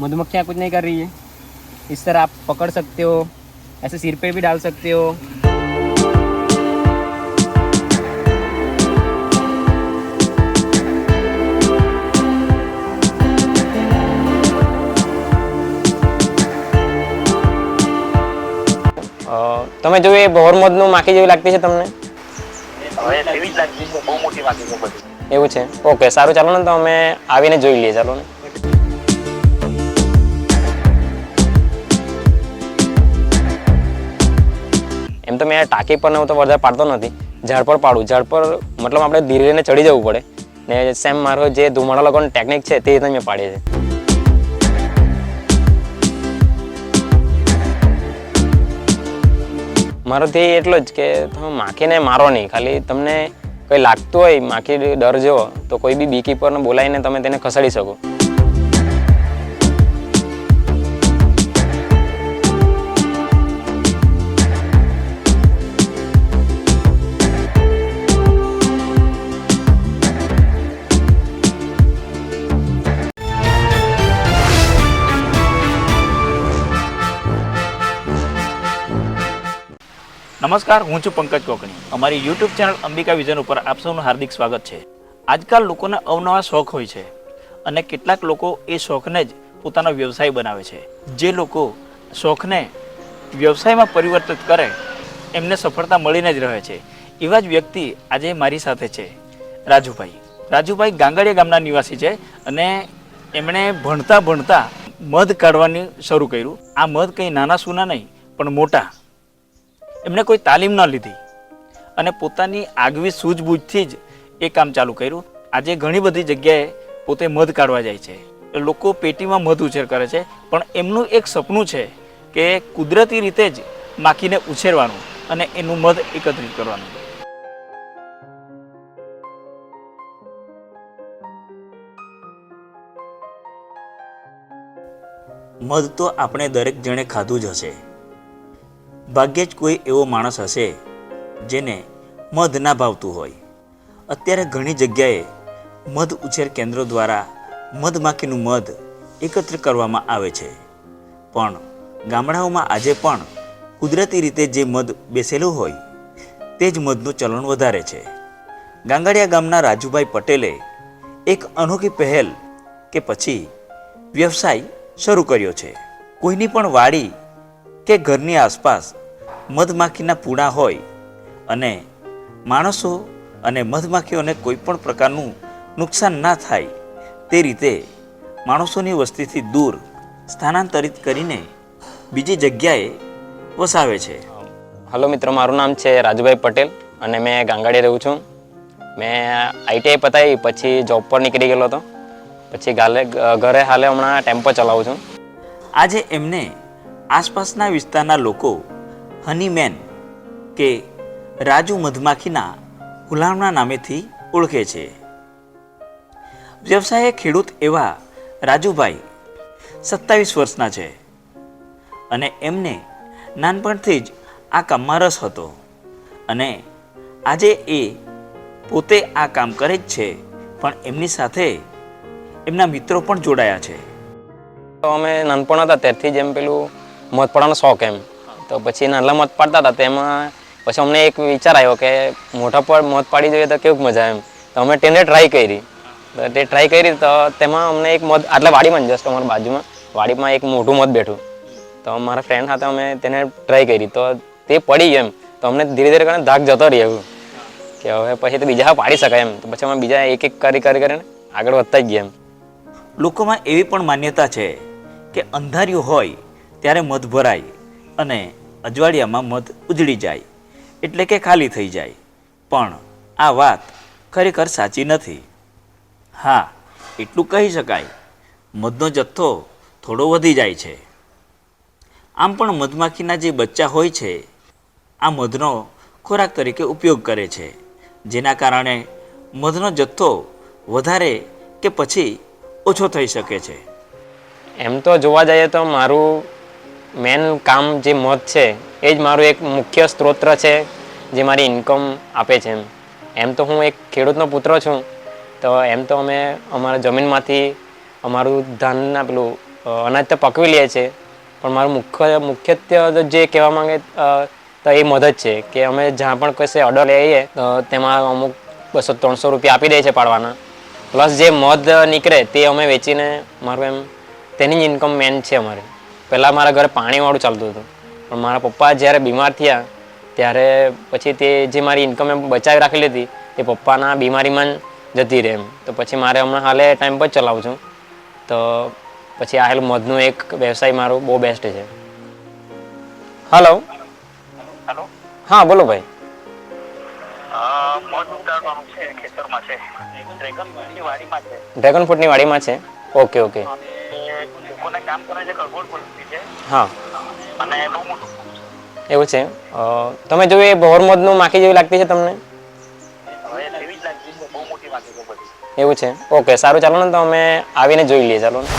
मधुमक्खियाँ कुछ नहीं कर रही है इस तरह आप पकड़ सकते हो ऐसे सिर पे भी डाल सकते हो અ, તમે જોયું એ ભોરમદનું માખી જેવી લાગતી છે તમને હવે એવી જ લાગતી છે બહુ મોટી વાગી છે બધી એવું છે ઓકે સારું ચાલો ને તો અમે આવીને જોઈ લઈએ ચાલો ને તો મેં ટાંકી પર હું તો વધારે પાડતો નથી. ઝાડ પર પાડું. ઝાડ પર મતલબ આપણે ધીરે ધીરે ચડી જવું પડે. ને સેમ મારો જે ધુમાડા લગાવવાની ટેકનિક છે તે રીતે મેં પાડીએ છે મારો ધ્યેય એટલો જ કે તમે માખીને મારો નહીં. ખાલી તમને કંઈ લાગતું હોય, માખી ડર જેવો, તો કોઈ બી બીકીપરને બોલાવીને તમે તેને ખસેડી શકો. નમસ્કાર, હું છું પંકજ કોકણી. અમારી યુટ્યુબ ચેનલ અંબિકા વિઝન ઉપર આપ સૌનું હાર્દિક સ્વાગત છે. આજકાલ લોકોને અવનવા શોખ હોય છે અને કેટલાક લોકો એ શોખને જ પોતાનો વ્યવસાય બનાવે છે. જે લોકો શોખને વ્યવસાયમાં પરિવર્તિત કરે, એમને સફળતા મળીને જ રહે છે. એવા જ વ્યક્તિ આજે મારી સાથે છે, રાજુભાઈ. રાજુભાઈ ગાંગડિયા ગામના નિવાસી છે અને એમણે ભણતા ભણતા મધ કાઢવાની શરૂ કર્યું. આ મધ કંઈ નાના સૂના નહીં, પણ મોટા. એમણે કોઈ તાલીમ ન લીધી. અને પોતાની આગવી સૂઝબૂઝથી જ એ કામ ચાલુ કર્યું. આજે ઘણી બધી જગ્યાએ પોતે મધ કાઢવા જાય છે. લોકો પેટીમાં મધ ઉછેર કરે છે. પણ એમનું એક સપનું છે કે કુદરતી રીતે જ માખીને ઉછેરવાનું અને એનું મધ એકત્રિત કરવાનું. મધ તો આપણે દરેક જણે ખાધું જ હશે. ભાગ્યે જ કોઈ એવો માણસ હશે જેને મધ ના ભાવતું હોય. અત્યારે ઘણી જગ્યાએ મધ ઉછેર કેન્દ્રો દ્વારા મધમાખીનું મધ એકત્ર કરવામાં આવે છે. પણ ગામડાઓમાં આજે પણ કુદરતી રીતે જે મધ બેસેલું હોય, તે જ મધનું ચલણ વધારે છે. ગાંગડિયા ગામના રાજુભાઈ પટેલે એક અનોખી પહેલ કે પછી વ્યવસાય શરૂ કર્યો છે. કોઈની પણ વાડી કે ઘરની આસપાસ મધમાખીના પૂડા હોય અને માણસો અને મધમાખીઓને કોઈ પણ પ્રકારનું નુકસાન ના થાય તે રીતે માણસોની વસ્તીથી દૂર સ્થાનાંતરિત કરીને બીજી જગ્યાએ વસાવે છે. હલો મિત્રો મારું નામ છે રાજુભાઈ પટેલ અને મેં ગાંગાડી રહું છું. મેં આઈટીઆઈ પતાવી પછી જોબ પર નીકળી ગયેલો હતો. પછી ગાલે ઘરે હાલે હમણાં ટેમ્પો ચલાવું છું. આજે એમને આસપાસના વિસ્તારના લોકો હનીમેન, કે રાજુ મધમાખીના ગુલામના નામેથી ઓળખે છે. વ્યવસાયે ખેડૂત એવા રાજુભાઈ સત્તાવીસ વર્ષના છે અને એમને નાનપણથી જ આ કામમાં રસ હતો અને આજે એ પોતે આ કામ કરે જ છે, પણ એમની સાથે એમના મિત્રો પણ જોડાયા છે. તો અમે નાનપણ હતા, ત્યારથી જ એમ પેલું મધ શોખ એમ. તો પછી નાના મત પાડતા હતા. તેમાં પછી અમને એક વિચાર આવ્યો કે મોટા પર મત પાડી જોઈએ તો કેવું મજા એમ. તો અમે તેને ટ્રાય કરી. તો ટ્રાય કરી તો તેમાં અમને એક મત, આટલે વાડીમાં જસ્ટ અમારા બાજુમાં, વાડીમાં એક મોટું મત બેઠું. તો મારા ફ્રેન્ડ સાથે અમે તેને ટ્રાય કરી. તો તે પડી એમ. તો અમને ધીરે ધીરે કરીને ધાક જતો રહ્યો. કે હવે પછી તો બીજા પાડી શકાય એમ. તો પછી અમે બીજા એક એક કરી કરી કરીને આગળ વધતા જ ગયા એમ. લોકોમાં એવી પણ માન્યતા છે કે અંધાર્યું હોય ત્યારે મધ ભરાય અને અજવાળિયામાં મધ ઉજળી જાય, એટલે કે ખાલી થઈ જાય. પણ આ વાત ખરેખર સાચી નથી. હા, એટલું કહી શકાય. મધનો જથ્થો થોડો વધી જાય છે. આમ પણ મધમાખીના જે બચ્ચા હોય છે, આ મધનો ખોરાક તરીકે ઉપયોગ કરે છે, જેના કારણે મધનો જથ્થો વધારે કે પછી ઓછો થઈ શકે છે. એમ તો જોવા જઈએ તો મારું મેન કામ જે મધ છે, એ જ મારું એક મુખ્ય સ્ત્રોત છે, જે મારી ઇન્કમ આપે છે એમ. એમ તો હું એક ખેડૂતનો પુત્ર છું, તો એમ તો અમે અમારા જમીનમાંથી અમારું ધાનના પેલું અનાજ તો પકવી લે છે પણ મારું મુખ્ય, મુખ્યત્વે જે કહેવા માંગે તો એ મદદ છે, કે અમે જ્યાં પણ કશે ઓર્ડર લઈએ તો તેમાં અમુક બસો ત્રણસો રૂપિયા આપી દે છે પાડવાના. પ્લસ જે મધ નીકળે, તે અમે વેચીને મારું એમ, તેની જ ઇન્કમ મેન છે અમારે. પહેલાં મારા ઘરે પાણીવાળું ચાલતું હતું. પણ મારા પપ્પા જ્યારે બીમાર થયા ત્યારે પછી તે જે મારી ઇન્કમ એમ બચાવી રાખેલી હતી તે પપ્પાના બીમારીમાં જતી રહે એમ. તો પછી મારે હમણાં હાલે ટાઈમ પર ચલાવું છું. તો પછી આ હેલ મધનું એક વ્યવસાય મારો બહુ બેસ્ટ છે. હલો હેલો હા બોલો ભાઈ. ડ્રેગન ફ્રૂટની વાડીમાં છે. ઓકે ઓકે લોકોને કામ કરે છે કગોળ પડતી છે. હા. અને બહુ મોટું એવું છે તમે જોયું એ ભોરમધનું માખી જેવી લાગતી છે તમને? એવું છે ઓકે સારું ચાલો ને તો અમે આવીને જોઈ લઈએ ચાલો ને.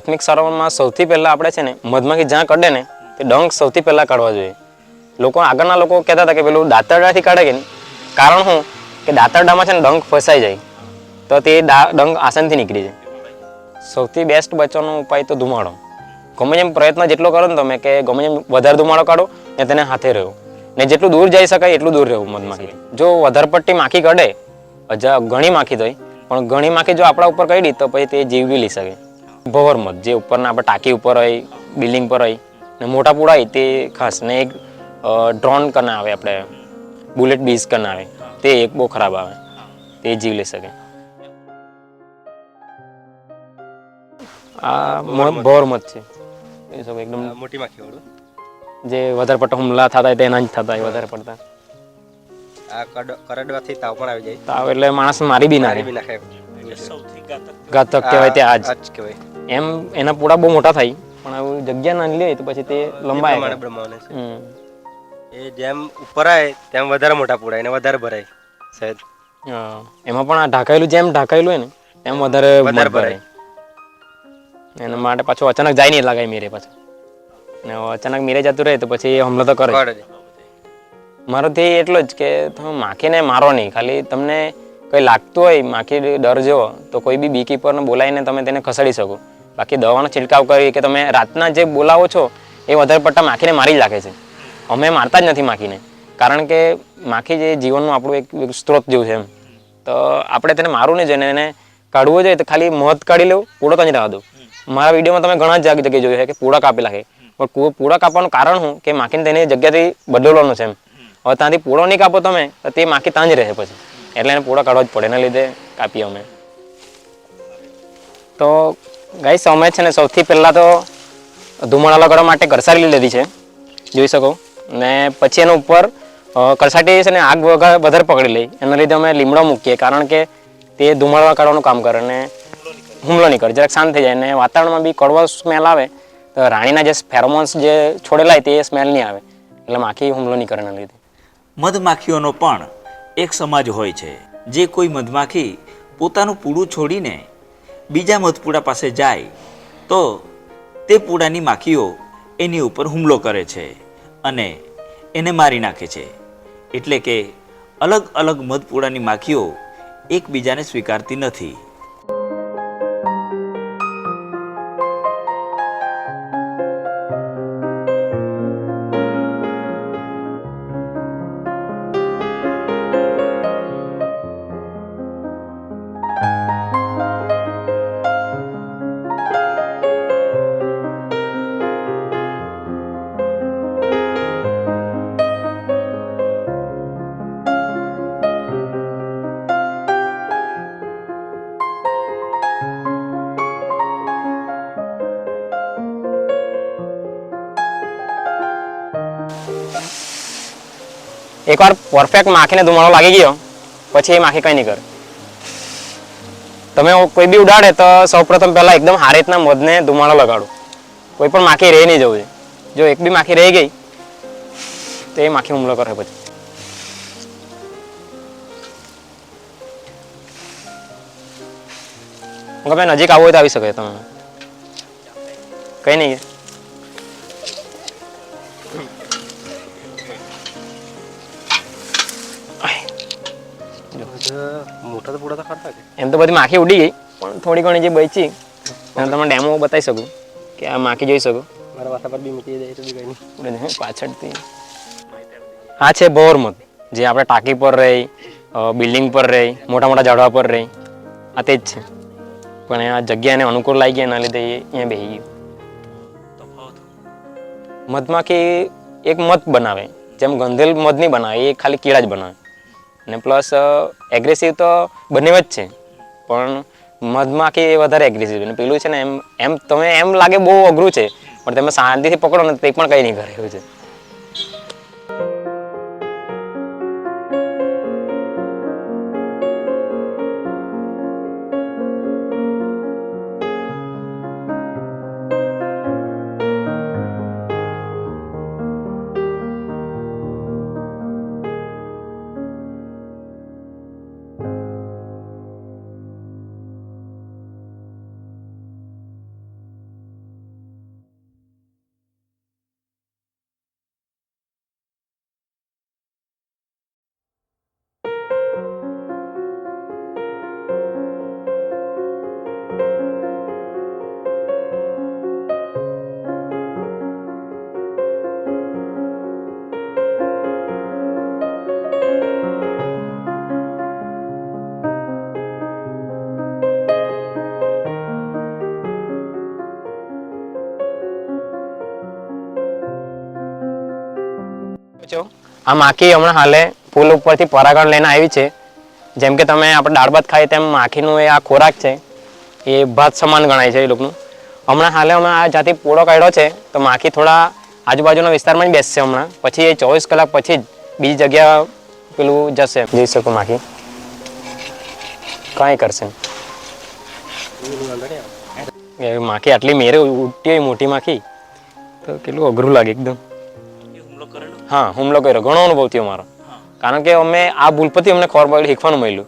પ્રાથમિક સારવારમાં સૌથી પહેલાં આપણે છે ને મધમાખી જ્યાં કાઢે ને તે ડંખ સૌથી પહેલાં કાઢવા જોઈએ. લોકો આગળના લોકો કહેતા હતા કે પેલું દાંતરડાથી કાઢે કે કારણ શું? કે દાંતરડામાં છે ને ડંખ ફસાઈ જાય. તો તે ડંખ આસાનથી નીકળી જાય. સૌથી બેસ્ટ બચવાનો ઉપાય તો ધુમાડો. ગમે જેમ પ્રયત્ન જેટલો કરો ને તમે કે ગમે એમ વધારે ધુમાડો કાઢો ને તેને હાથે રહ્યો. ને જેટલું દૂર જઈ શકાય એટલું દૂર રહેવું મધમાખી જો વધારે પડતી માખી કાઢે હજા ઘણી માખી થઈ, પણ ઘણી માખી જો આપણા ઉપર કાઢી તો પછી તે જીવ બી લઈ શકે. ભવર મધ જે ઉપરના આપણે ટાંકી ઉપર હોય બિલ્ડિંગ પર હોય ને મોટા પૂળા હોય તે ખાસ ને એક ડ્રોન કને આવે આપણે બુલેટ બીઝ કન આવે તે એક બહુ ખરાબ આવે તે જીવ લઈ શકે. આ ભવરમત. ભવર છે. એ એકદમ મોટી માખી જે વધારે પડતા હુમલા થતા હોય તેના જ થતા હોય વધારે પડતા. આ કરડવાથી તાવ પણ આવી જાય. તાવ એટલે માણસ મારી બી નાખે. બી નાખે. સૌથી ઘાતક કહેવાય તે આજ. આ જ કહેવાય. એમ એના પૂડા બહુ મોટા થાય પણ જગ્યા નાની લે તો પછી તે લંબાય પ્રમાણે છે. એ જેમ ઉપર આવે તેમ વધારે મોટા પૂડાય ને વધારે ભરાય સાહેબ. એમાં પણ આ ઢાંકાયેલું જેમ ઢાંકાયેલું હોય ને તેમ વધારે વધારે ભરાય. એના માટે પાછું અચાનક જાય નહીં લાગાય મેરે પાછું. ને અચાનક મેરે જતું રહે તો પછી હમલો તો કરે. મારો ધ્યેય એટલો જ કે તમે માખીને મારો નહીં ખાલી તમને કંઈ લાગતું હોય, માખી ડર જેવો, તો કોઈ બી બી કીપરને બોલાવીને તમે તેને ખસેડી શકો. બાકી દવાનો છિડકાવ કરી કે તમે રાતના જે બોલાવો છો, એ વધારે પડતા માખીને મારી જ લાગે છે. અમે મારતા જ નથી માખીને. કારણ કે માખી જે જીવનનું આપણું એક સ્ત્રોત જેવું છે એમ. તો આપણે તેને મારવું નહીં જોઈએ એને કાઢવું જોઈએ તો ખાલી મધ કાઢી લેવું પૂળો તો નહીં રહેવા દો. મારા વિડીયોમાં તમે ઘણા જ જગ્યાએ જોયું છે કે પૂળા કાપી નાખે પણ પૂળા કાપવાનું કારણ શું? કે માખીને તેની જગ્યાથી બદલવાનું છે એમ. હવે ત્યાંથી પૂળો નહીં કાપો તમે, તો તે માખી ત્યાં જ રહે પછી. એટલે એને પૂરો કાઢવો જ પડે, એના લીધે કાપીએ અમે. તો ગાઈસ, અમે છે ને સૌથી પહેલાં તો ધુમાડા લગાડવા માટે કરસારી લીધી છે. જોઈ શકો. ને પછી એના ઉપર કરસાટી છે ને આગ વગર વધારે પકડી લઈ. એના લીધે અમે લીમડો મૂકીએ, કારણ કે તે ધુમાડા કાઢવાનું કામ કરે અને હુમલો નહીં કરે. જરાક શાંત થઈ જાય. અને વાતાવરણમાં બી કડવો સ્મેલ આવે, તો રાણીના જે ફેરોમોન્સ જે છોડેલા હોય તે સ્મેલ નહીં આવે. એટલે માખી હુમલો નહીં એના લીધે. મધમાખીઓનો પણ એક સમાજ હોય છે, જે કોઈ મધમાખી પોતાનું પૂડું છોડીને બીજા મધપૂડા પાસે જાય, તો તે પૂડાની માખીઓ એની ઉપર હુમલો કરે છે અને એને મારી નાખે છે. એટલે કે અલગ અલગ મધપૂડાની માખીઓ એકબીજાને સ્વીકારતી નથી. એકવાર પરફેક્ટ માખીને ધુમાડો લાગી ગયો, પછી એ માખી કંઈ નહીં કરે. તમે કોઈ બી ઉડાડે તો સૌપ્રથમ પહેલાં એકદમ સારી રીતના મધને ધુમાડો લગાડો. કોઈ પણ માખી રહી નહીં જવું જો એક બી માખી રહી ગઈ, તો એ માખી હુમલો કરે પછી. ગમે નજીક આવો હોય તો આવી શકે તમે. કઈ નહીં. મોટા તો પૂડા તો ખરતા એમ તો બધી માખી ઉડી ગઈ પણ થોડી ઘણી જે બચી એને તમને ડેમો બતાવી શકું કે આ માખી જોઈ શકો. મારા માથા પર બી મૂકી જાય તો બી કઈ નહીં. પાછળથી આ છે બોરમત જે આપણે ટાંકી પર રહી બિલ્ડિંગ પર રહી મોટા મોટા ઝાડવા પર રહી આ તે જ છે. પણ આ જગ્યાને અનુકૂળ લાગી ગયા એના લીધે અહીંયા બેસી ગયું. મધમાખી એક મધ બનાવે જેમ ગંધેલ મધ નહીં બનાવે એ ખાલી કીડા જ બનાવે. અને પ્લસ એગ્રેસિવ તો બંને જ છે. પણ મધમાખી વધારે એગ્રેસિવ અને પેલું છે ને એમ એમ તમે એમ લાગે બહુ અઘરું છે. પણ તમે શાંતિથી પકડો ને તે પણ કંઈ નહીં કરે એવું છે. આ માખી હમણાં હાલે પુલ ઉપરથી પરાગણ લઈને આવી છે. જેમ કે તમે આપણે દાળ ભાત ખાઈએ તેમ માખીનું એ આ ખોરાક છે. એ ભાત સમાન ગણાય છે એ લોકોનું. હમણાં હાલે અમે આ જાતિ પૂળો કાઢ્યો છે, તો માખી થોડા આજુબાજુના વિસ્તારમાં જ બેસશે હમણાં. પછી એ ચોવીસ કલાક પછી જ બીજી જગ્યા પેલું જશે. જઈ શકો માખી. કાંઈ કરશે માખી આટલી મેરે ઉઠી હોય મોટી માખી, તો કેટલું અઘરું લાગે એકદમ. હા હુમલો કર્યો ઘણો અનુભવ થયો મારો. કારણ કે અમે આ ભૂલ પરથી અમને ખબર પડી શીખવાનું મળ્યું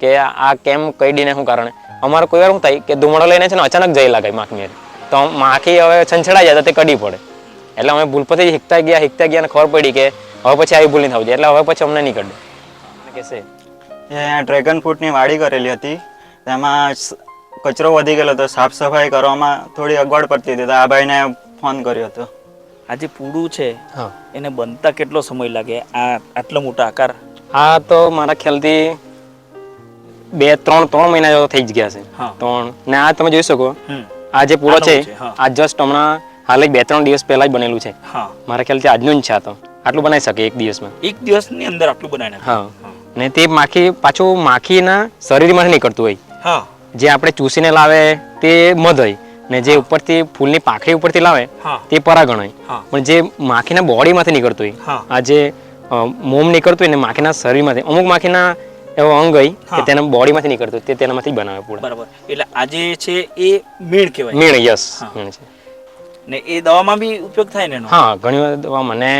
કે આ કેમ કઈ દીને શું કારણે. અમારે કોઈ વાર શું થાય કે ધુમાડો લઈને છે ને અચાનક જઈ લાગે માખી તો માખી હવે છંછડાઈ જાય તો કડી પડે. એટલે અમે ભૂલ પરથી શીખતા ગયા શીખતા ગયા અને ખબર પડી કે હવે પછી આવી ભૂલ નહીં થવું એટલે હવે પછી અમને નહીં કરડે. કહેશે ડ્રેગન ફ્રૂટની વાડી કરેલી હતી. તેમાં કચરો વધી ગયેલો હતો. સાફ સફાઈ કરવામાં થોડી અગવડ પડતી હતી. તો આ ભાઈને ફોન કર્યો હતો. આ જે પૂડું છે એને બનતા કેટલો સમય લાગે? આ આટલો મોટો આકાર? આ તો મારા ખ્યાલથી બે ત્રણ ત્રણ મહિના જેવો થઈ જ ગયા છે. ત્રણ. ને આ તમે જોઈ શકો. આ જે પૂરો છે હા. આ જસ્ટ હમણાં હાલ બે ત્રણ દિવસ પહેલા જ બનેલું છે. મારા ખ્યાલથી આજનું જ છે આ તો. આટલું બનાવી શકે એક દિવસમાં. એક દિવસની અંદર આટલું બનાવી હા. ને તે માખી પાછું માખીના શરીરમાંથી નીકળતું હોય. જે આપણે ચૂસીને લાવે તે મધ હોય. ને જે ઉપરથી ફૂલની પાંખડી ઉપરથી લાવે તે પરાગણ હોય. હા. પણ જે માખીના બોડીમાંથી નીકળતું હોય. આ જે મોમ નીકળતું હોય ને માખીના શરીરમાંથી અમુક માખીના એવો અંગ હોય કે. તેના બોડીમાંથી નીકળતું તે તેનામાંથી બનાવે પૂરા બરાબર. એટલે આ જે છે એ મીણ કહેવાય. મીણ યસ મીણ છે. ને એ દવામાં બી ઉપયોગ થાય ને હા ઘણી વાર દવા મને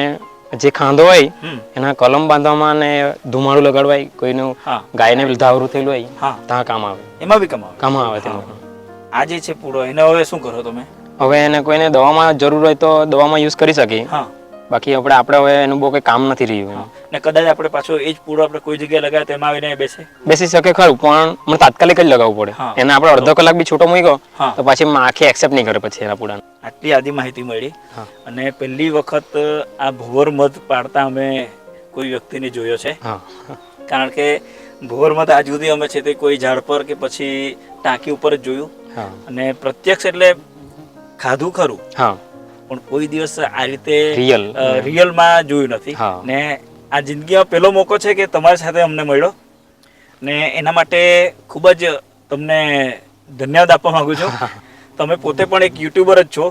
જે ખાંધો હોય એના કલમ બાંધવામાં ને ધુમાડું લગાડવાય કોઈનું ગાયને ધાવરું થયેલું હોય ત્યાં કામ આવે. એમાં બી કામ આવે તેમાં. આ જે છે પૂડો એને હવે શું કરો તમે? હવે એને કોઈને દવામાં જરૂર હોય તો દવામાં યુઝ કરી શકીએ. હા. બાકી આપણે આપણે હવે એનું બહુ કંઈ કામ નથી રહ્યું. ને કદાચ આપણે પાછો એ જ પૂડો આપણે કોઈ જગ્યાએ લગાવે તો એમાં આવીને બેસે. બેસી શકે ખરું પણ મને તાત્કાલિક જ લગાવવું પડે. એને આપણે અડધો કલાક બી છૂટો મૂક્યો ગયો તો પછી આખી એક્સેપ્ટ નહીં કરે પછી એના પૂડાને આટલી આદિ માહિતી મળી. અને પહેલી વખત આ ભુવર મધ પાડતા અમે કોઈ વ્યક્તિને જોયો છે. કારણ કે ભુવર મધ આજ સુધી અમે છે તે કોઈ ઝાડ પર કે પછી ટાંકી ઉપર જ જોયું. અને પ્રત્યક્ષ એટલે ખાધું ખરું. પણ કોઈ દિવસ આ રીતે રિયલ રિયલમાં જોયું નથી. ને આ જિંદગીમાં પહેલો મોકો છે કે તમારી સાથે અમને મળ્યો. ને એના માટે ખૂબ જ તમને ધન્યવાદ આપવા માંગુ છું. તમે પોતે પણ એક યુટ્યુબર જ છો.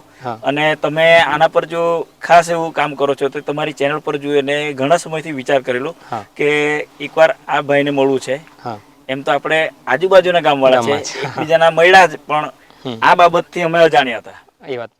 અને તમે આના પર જો ખાસ એવું કામ કરો છો તો તમારી ચેનલ પર જો એને ઘણા સમયથી વિચાર કરેલો કે એકવાર આ ભાઈને મળવું છે. એમ તો આપણે આજુબાજુના ગામવાળા છે. એકબીજાના મળ્યા જ પણ આ બાબતથી અમે અજાણ્યા હતા. એ વાત.